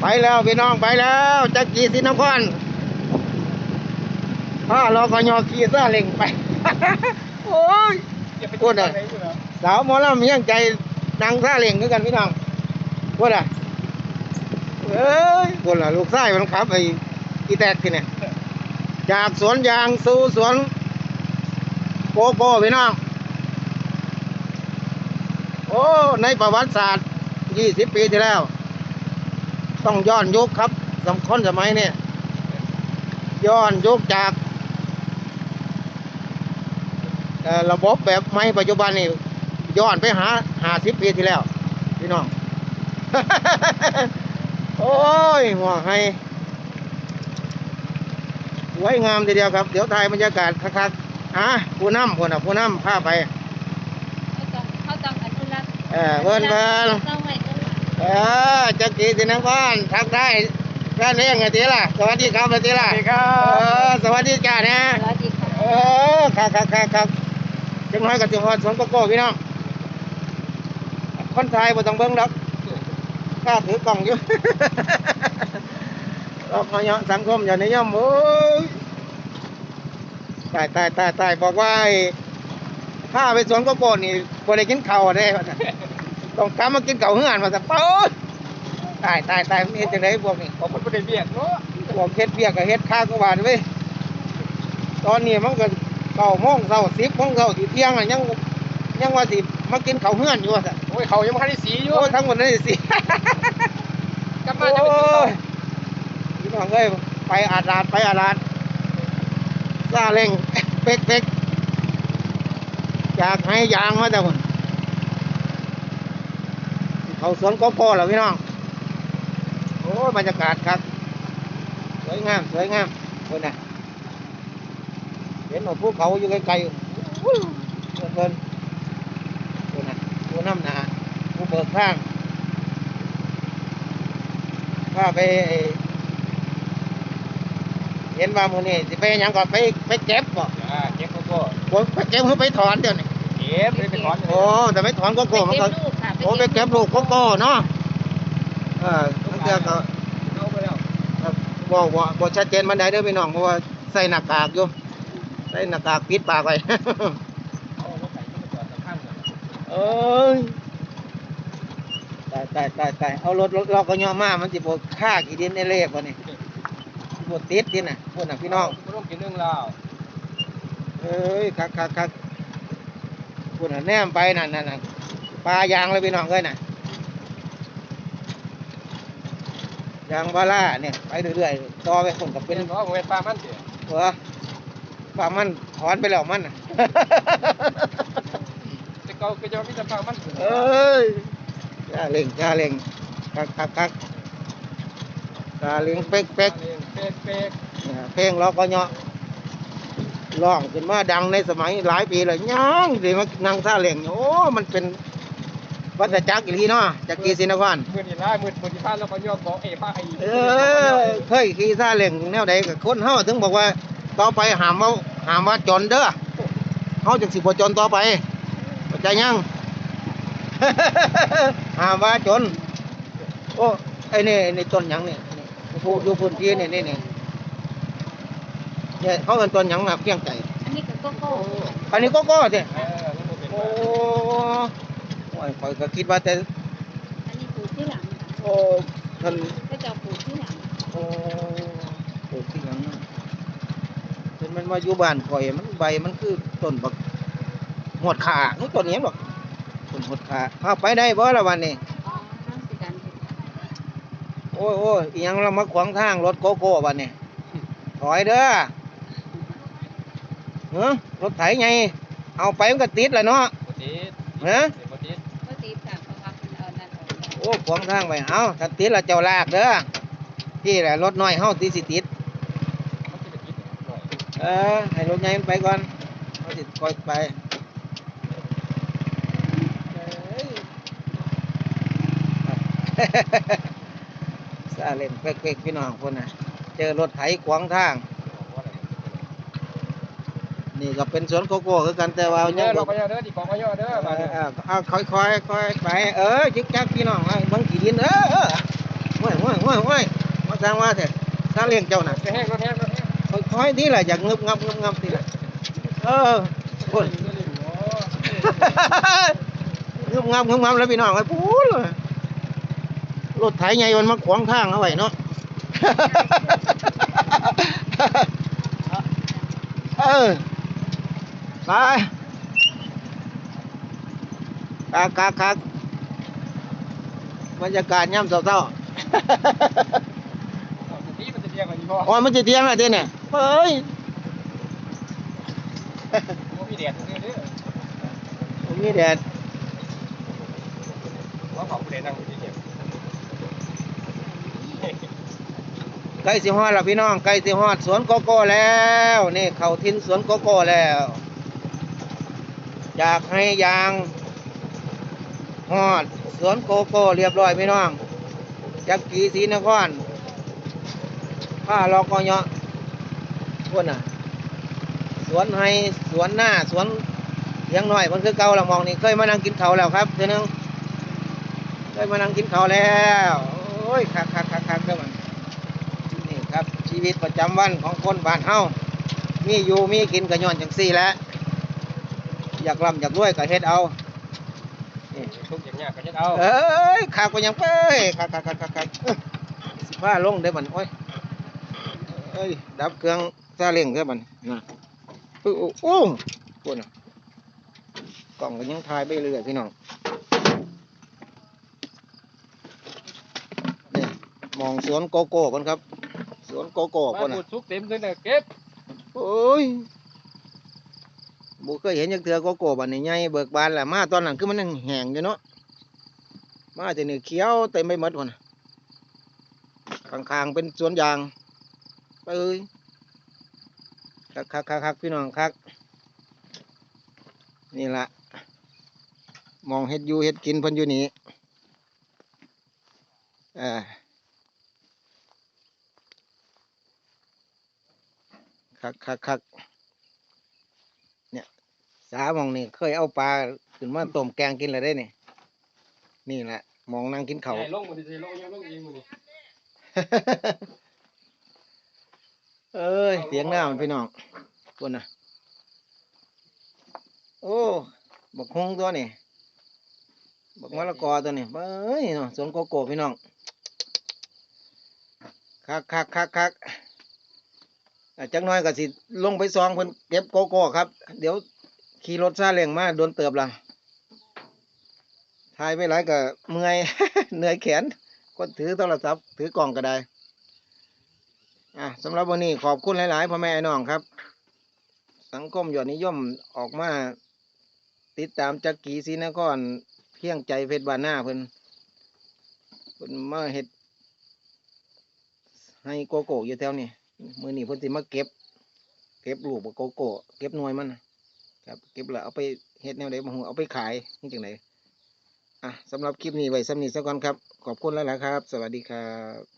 ไปแล้วพี่น้องไปแล้วจักรีสินครถ้าเราก็ยอขี่ซาเล็งไป โอ้ยพูดหน่อยสาวหมอลำเมียงใจนังซาเล็งคือกันพี่น้องพูดอะเอ้ยพูดล่ะลูกชายมันขับไอ้อีแตกที่เนี่ยจากสวนยางสู่สวนโกโก้พี่น้องโอ้ในประวัติศาสตร์20ปีที่แล้ว ต้องย้อนยุคครับสำคัญสมัยเนี่ยย้อนยุคจากเอ่อระบบแบบไม่ปัจจุบันนี่ย้อนไปหาหาสิบปีที่แล้ว พี่น้อง โอ้ยหัวให้สวยงามทีเดียวครับ เดี๋ยวถ่ายบรรยากาศคักๆอะผู้นำคนอะผู้นำพาไปเขาต้องเขาต้องอนุรักษ์เออเพิ่นเพิ่น ต้องไว้ต้องหลังเออจักรีสินครทักได้แค่นี้ไงทีล่ะ สวัสดีครับสวัสดีล่ะสวัสดีครับ เออสวัสดีจ้าเนี่ยสวัสดีค่ะเออครับครับครับครับจังน้อยกับจังหวัดสวนโกโก้พี่น้อง คนไทยบ่ต้องเบิ่งดอกข้าถือกล่องอยู่เราพยสังคมอย่านิยมโอ้ยตายตายตายตายบอกว่าไอ้ข้าไปสวนโกโก้นี่บ่ได้กินข้าวได้ว่าซั่น ต้องกลับมากินข้าวเฮือนว่าซั่นป๊ดตายตายตายมันเฮ็ดจังไดพวกนี้ผมเป็นประเด็นเบียดเนาะพวกเฮ็ดเบียกกับเฮ็ดข้าวก็ว่าเว้ยตอนนี้มันก็เก้าโมงเช้าสิบโมงเช้าสิเที่ยงอะยังยังว่าสิมากินข้าวเฮือนอยู่ว่าซั่นโอ้ยเขายังไม่ทันได้สีอยู่โอ้ทั้งหมดนั่นสิกลับมาจะไปกินโอ้ต่อยพี่น้องเอ้ยไปอาดาดไปอาดาดซาเร่งเป๊กเป๊กจากให้ยางมาแต่คน เขาสวนโกโก้แล้วพี่น้อง โอ้ยบรรยากาศครับ สวยงาม สวยงามคนน่ะ เห็นว่าภูเขาอยู่ไกลๆอู้หูเพิ่นคนน่ะผู้นำหนาผู้เบิกทางพาไปไอ้เห็นว่ามื้อนี้สิไปหยังก่อนไปไปเก็บบ่อ่าเก็บโกโก้บ่ไปเก็บหรือไปถอนเดี๋ยวนี้เก็บเลยไปถอนโอ้แต่ไปถอนโกโก้มันไปก็ เก็บลูกค่ะโอ้ไปเก็บลูกโกโก้เนาะเออตั้งแต่ก็เอาไปแล้วครับบอกว่าบอกชัดเจนมันได้เด้อพี่น้องเพราะว่าใส่หน้ากากอยู่ใส่หน้ากากปิดปากไว้เอารถไถขึ้นมาจอดสำคัญเลยเอ้ยตายตายตายตายเอารถรถเราก็ย่อมามันสิบค่ากี่ดินในเล็บวะนี่บดติดดินน่ะพวกน่ะพี่น้องไม่ต้องกินเรื่องราวเอ้ยคักคักคักพวกน่ะแนมไปนั่นนั่นน่ะ ปลายางเลยพี่น้องเอ้ยน่ะยางบาร่าเนี่ยไปเรื่อยๆต่อไปคนกับเป็เป็นนเพราะผมเป็นปลามันเสียหัวปลามันถอนไปแล้วมันน่ะแต่เก่าก็จะมีแต่ปลามันเสียเอ้ยจ้าเล่งจ้าเล่งคักคักคักจ้าเล่งเป๊กเป๊กเป๊กเป๊กเนี่ยเพลงเราก็เนาะร้องขึ้นมาดังในสมัยหลายปีเลยยังสิมานั่งซาเล่งโอ้มันเป็น วัฏจักรอีหลีเนาะจากกีสินครมือนี่ล่ามือมือที่พลาดแล้วก็ยอดบอกเอ๋ป้าไอ้เออเคยขี่ซาเล่งแนวใดกับคนเฮาถึงบอกว่าต่อไปหามว่าหามว่าจนเด้อเฮาจังสิบ่จนต่อไปเข้าใจยัง หามว่าจน โอ้ไอ้นี่ไอ้นี่ต้นหยังนี่นี่ผู้อยู่พื้นที่นี่นี่นี่เนี่ยเขาเป็นต้นหยังนะเพียงใจ อันนี้ก็โกโก้อันนี้ก็ก็สิเออมันเป็นโอ้ โอ้ยข้อยก็คิดว่าแต่อันนี้ปลูกที่หลังค่ะโอ้ท่านก็จะปลูกที่หลังโอ้ปลูกที่หยังนะเป็นมันมาอยู่บ้านข่อยมันใบมันคือต้นบักหวดขานี่ต้นนี้หรอกต้นหวดขาเอาไปได้บ่ละวันนี้อ๋อห้างสิกันโอ้ยโอ้ยอีหยังเรามาขวางทางรถโกโก้วันนี้ถอยเด้อเฮ้รถไถไงเอาไปมันก็ติดแหละเนาะ ปกติฮะปกติก็ โอ้ขวางทางไปเอาถ้าติดและเจ้าลากเด้อที่แหละรถน้อยเฮาติดสิติดมันจะไปกินหน่อยเออให้รถใหญ่มันไปก่อนเขาสิคอยไปเอ้ยซาเล่นเป๊กๆพี่น้องคนน่ะ เจอรถไถขวางทาง นี่ก็เป็นสวนโกโก้คือกันแต่ว่าเยยัอะงเราบ่ ก็เยอะเด้อที่กองก็เยอะเด้อเอมาอเนี่ยเออเอาค่อยๆค่อยๆไปเออจิกจักพี่น้องไอ้บางขีดินเออเออห่วยห่วยห่วยว้ยเว้ยมาสร้างว่าเถอะซาเลี้ยงเจ้าน่ะรถแห้งรถแห้งรถแห้งคอยๆนี่แหละอยากงึบงับงึบงับนี่แหละเออคนงึบงับงึบงับแล้วพี่น้องไอ้ปูดเลยรถไถใหญ่มันมาขวางทางเอาไว้เนาะ เออ ไปคักคักคักบรรยากาศย่ำเศร้านี่มันจะเรียกว่าอีพ่อๆอ๋อมันจะเที่ยงแล้วเนี่ยเฮ้ยว่ามีแดดตรงนี้เด้อมีแดดว่าเขาผู้ใดนั่งที่เก็บใกล้สิฮอดแล้วพี่น้องใกล้สิฮอดสวนโกโก้แล้ว นี่เขาทิ้นสวนโกโก้แล้ว จากให้ยางฮอดสวนโกโก้เรียบร้อยพี่น้องจากกีศรีนครผ้าลอกกอยะพวกน่ะ สวนให้สวนหน้าสวนเลี้ยงหน่อยมันคือเก่าละมองนี่เคยมานั่งกินเขาแล้วครับเทื่อนึงเคยมานั่งกินเขาแล้วโอ้ยคักคักคักคักเด้อมันนี่ครับชีวิตประจำวันของคนบ้านเฮามีอยู่มีกินก็ย้อนจังซี่แหละ อยากร่ำอยากรวยก็เฮ็ดเอานี่ทุกอย่างเงี้ยก็จะเอาเอ้ยขากก็ยังเอ้ยขากขากขากขากขากเอ้ยสิพาลงได้อมันโอ้ยเอ้ยดับเครื่องซาเล้งได้อมันนะโอ้โอ้โอ้ปวดน่ะกล่องก็ยังถ่ายไปเรื่อยพี่น้องนี่มองสวนโกโก้กันครับ สวนโกโก้มาคนน่ะพูดซุกเต็มเลยนะเก็บโอ้ย บุเคยเห็นจักเทือโกโก้บันนี้ใหญ่เบิกบานแหละมาตอนนั้นคือมันยังแห้งอยู่เนาะมาแต่นี่เขียวเต็มไปหมดคนน่ะข้างๆเป็นสวนยางเอ้ยคักคักคักคักพี่น้องคักนี่ละมองเฮ็ดอยู่เฮ็ดกินพิ่นอยู่นี่เออคักคักคัก สามองนี่เคยเอาปลาขึ้นมาต้มแกงกินเลยได้นี่นี่แหละมองนั่งกินเขาว ใหญ่ลงมันจะลงยังลงเองมันนี่เอ้ย เสียงหน้ามันพี่น้องตัวน่ะโอ้ บักฮงตัวนี่บักมะละกอตัวนี่เอ้ยเนาะสวนโกโก้พี่น้อง คักคักคักคักอะจักหน้อยก็สิ ลงไปซองเพิ่นเก็บโกโก้ครับ เดี๋ยว ขี่รถซาเล้งมาโดนเติบละถ่ายไปหลายก็เมื่อย เหนื่อยแขนคนถือโทรศัพท์ถือกล่องก็ได้ อะสำหรับวันนี้ขอบคุณหลาย ๆพ่อแม่น้องครับ สังคมยอดนิยมออกมา ติดตามจักกีศรีนครเพียงใจเพชรบานหน้าเพิ่นเพิ่นมาเฮ็ดให้โกโก้อยู่แถวนี้มื้อนี้เพิ่นสิมาเก็บ เก็บลูกบักโกโก้เก็บหน่วยมันนะ ครับเก็บละเอาไปเฮ็ดแนวใดบ่ฮู้เอาไปขายนี่จังไดอะสำหรับคลิปนี้ไว้สำนี้ซะก่อนครับ ขอบคุณหลายๆครับ สวัสดีครับ